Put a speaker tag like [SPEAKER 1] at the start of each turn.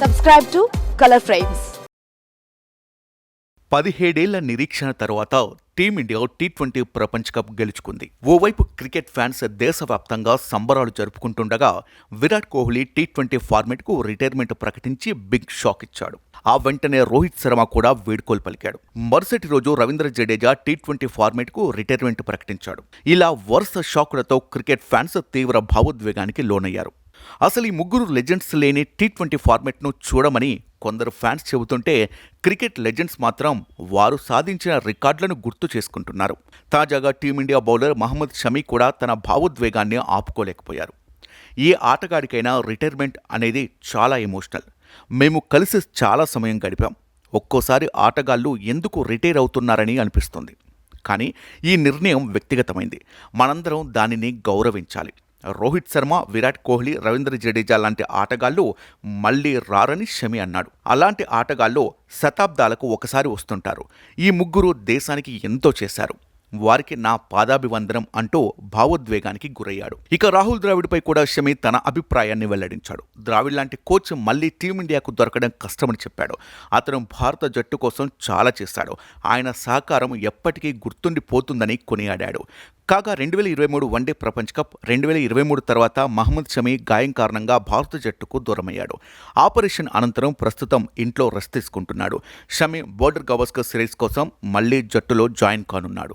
[SPEAKER 1] Subscribe to colour frames
[SPEAKER 2] పదిహేడేళ్ళ నిరీక్షణ తర్వాత టీమిండియా టీ ట్వంటీ ప్రపంచ కప్ గెలుచుకుంది. ఓవైపు క్రికెట్ ఫ్యాన్స్ దేశవ్యాప్తంగా సంబరాలు జరుపుకుంటుండగా విరాట్ కోహ్లీ టీ ట్వంటీ ఫార్మెట్కు రిటైర్మెంట్ ప్రకటించి బిగ్ షాక్ ఇచ్చాడు. ఆ వెంటనే రోహిత్ శర్మ కూడా వేడుకోలు పలికాడు. మరుసటి రోజు రవీంద్ర జడేజా టీ ట్వంటీ ఫార్మెట్కు రిటైర్మెంట్ ప్రకటించాడు. ఇలా వరుస షాకులతో క్రికెట్ ఫ్యాన్స్ తీవ్ర భావోద్వేగానికి లోనయ్యారు. అసలు ఈ ముగ్గురు లెజెండ్స్ లేని టీ ట్వంటీ ఫార్మెట్ను చూడమని కొందరు ఫ్యాన్స్ చెబుతుంటే క్రికెట్ లెజెండ్స్ మాత్రం వారు సాధించిన రికార్డులను గుర్తు చేసుకుంటున్నారు. తాజాగా టీమిండియా బౌలర్ మహమ్మద్ షమీ కూడా తన భావోద్వేగాన్ని ఆపుకోలేకపోయారు. ఏ ఆటగాడికైనా రిటైర్మెంట్ అనేది చాలా ఎమోషనల్. మేము కలిసి చాలా సమయం గడిపాం. ఒక్కోసారి ఆటగాళ్ళు ఎందుకు రిటైర్ అవుతున్నారని అనిపిస్తుంది. కానీ ఈ నిర్ణయం వ్యక్తిగతమైంది. మనందరం దానిని గౌరవించాలి. రోహిత్ శర్మ విరాట్ కోహ్లీ రవీంద్ర జడేజా లాంటి ఆటగాళ్ళు మళ్ళీ రారని షమి అన్నాడు. అలాంటి ఆటగాళ్ళు శతాబ్దాలకు ఒకసారి వస్తుంటారు. ఈ ముగ్గురు దేశానికి ఎంతో చేశారు. వారికి నా పాదాభివందనం అంటూ భావోద్వేగానికి గురయ్యాడు. ఇక రాహుల్ ద్రావిడ్పై కూడా షమి తన అభిప్రాయాన్ని వెల్లడించాడు. ద్రావిడ్ లాంటి కోచ్ మళ్ళీ టీమిండియాకు దొరకడం కష్టమని చెప్పాడు. అతను భారత జట్టు కోసం చాలా చేశాడు. ఆయన సహకారం ఎప్పటికీ గుర్తుండిపోతుందని కొనియాడాడు. కాగా రెండు వేల ఇరవై మూడు వన్డే ప్రపంచ కప్ రెండు వేల ఇరవై మూడు తర్వాత మహమ్మద్ షమీ గాయం కారణంగా భారత జట్టుకు దూరమయ్యాడు. ఆపరేషన్ అనంతరం ప్రస్తుతం ఇంట్లో రెస్ట్ తీసుకుంటున్నాడు. షమీ బోర్డర్ గవస్కర్ సిరీస్ కోసం మళ్ళీ జట్టులో జాయిన్ కానున్నాడు.